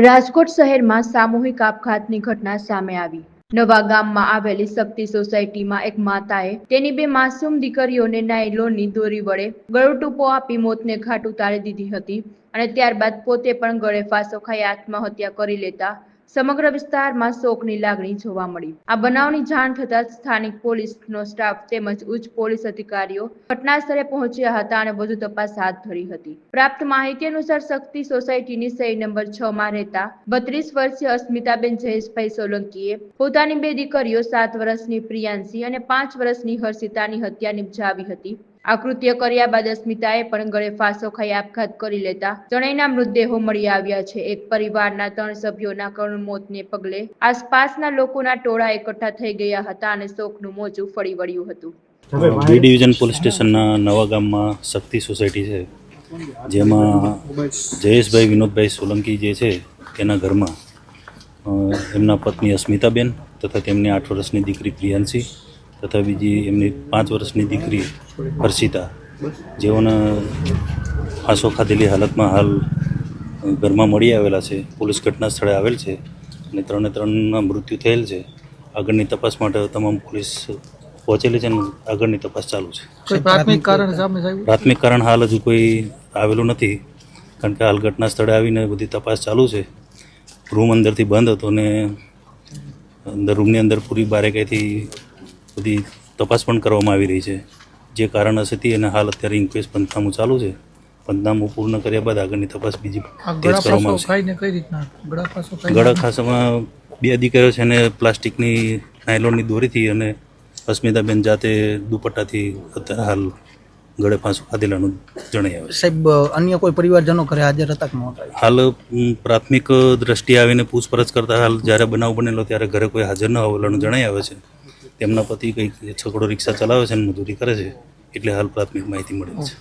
રાજકોટ શહેરમાં સામૂહિક આપઘાતની ઘટના સામે આવી. નવા ગામમાં આવેલી શક્તિ સોસાયટીમાં એક માતાએ તેની બે માસૂમ દીકરીઓને નાયલોનની દોરી વડે ગળુટૂપો આપી મોતને ઘાટ ઉતારી દીધી હતી અને ત્યારબાદ પોતે પણ ગળે ફાંસો ખાઈ આત્મહત્યા કરી લેતા સમગ્ર વિસ્તારમાં શોકની લાગણી જોવા મળી. આ બનાવની જાણ થતાં સ્થાનિક પોલીસનો સ્ટાફ તેમજ ઉચ્ચ પોલીસ અધિકારીઓ ઘટના સ્થળે પહોંચ્યા હતા અને વધુ તપાસ હાથ ધરી હતી. પ્રાપ્ત માહિતી અનુસાર શક્તિ સોસાયટીની સહી નંબર છ માં રહેતા બત્રીસ વર્ષીય અસ્મિતાબેન જયેશભાઈ સોલંકીએ પોતાની બે દીકરીઓ સાત વર્ષની પ્રિયાંશી અને પાંચ વર્ષની હર્ષિતાની હત્યા નિપજાવી હતી. આ કૃત્ય કર્યા બાદ અસ્મિતાએ પણ ગળે ફાંસો ખાઈ આપઘાત કરી લેતા ત્રણેયના મૃતદેહો મળી આવ્યા છે. એક પરિવારના ત્રણ સભ્યોના કરુણ મોતને પગલે આસપાસના લોકોના ટોળા એકઠા થઈ ગયા હતા અને શોકનું મોજું ફળી વળ્યું હતું. બી ડિવિઝન પોલીસ સ્ટેશનના નવા ગામમાં શક્તિ સોસાયટી છે. જેમાં જયેશભાઈ વિનોદભાઈ સોલંકી જે છે તેના ઘરમાં એમના પત્ની અસ્મિતાબેન તથા તેમની આઠ વર્ષની દીકરી પ્રિયાંશી તથા બીજી એમની પાંચ વર્ષની દીકરી હર્ષિતા જેઓને ફાંસો ખાધેલી હાલતમાં હાલ ઘરમાં મળી આવેલા છે. પોલીસ ઘટના સ્થળે આવેલ છે અને ત્રણે ત્રણના મૃત્યુ થયેલ છે. આગળની તપાસ માટે તમામ પોલીસ પહોંચેલી છે અને આગળની તપાસ ચાલુ છે. પ્રાથમિક કારણ પ્રાથમિક કારણ હાલ હજુ કોઈ આવેલું નથી કારણ કે હાલ ઘટના સ્થળે આવીને બધી તપાસ ચાલુ છે. રૂમ અંદરથી બંધ હતો ને અંદર રૂમની અંદર પૂરી બારેકાઈથી બધી તપાસ પણ કરવામાં આવી રહી છે. જે કારણ હશે તે એને હાલ અત્યારે ઇન્ક્વેસ્ટ પંચનામું ચાલુ છે. પંચનામું પૂર્ણ કર્યા બાદ આગળની તપાસ બીજી તેજ કરવામાં આવશે. ગળા ખાસામાં બે દીકરીઓ છે અને પ્લાસ્ટિકની નાયલોનની દોરીથી અને અસ્મિતાબેન જાતે દુપટ્ટાથી અત્યારે હાલ ગળે ફાંસો ખાધેલાનું જણાઈ આવે છે. સાહેબ અન્ય કોઈ પરિવારજનો ઘરે હાજર હતા કે નહોતા હાલ પ્રાથમિક દ્રષ્ટિએ આવીને પૂછપરછ કરતા હાલ જ્યારે બનાવ બનેલો ત્યારે ઘરે કોઈ હાજર ન હોવાનું જણાઈ આવે છે. તેમના પતિ કંઈક છકડો રિક્ષા ચલાવે છે અને મજૂરી કરે છે, એટલે હાલ પ્રાથમિક માહિતી મળી છે.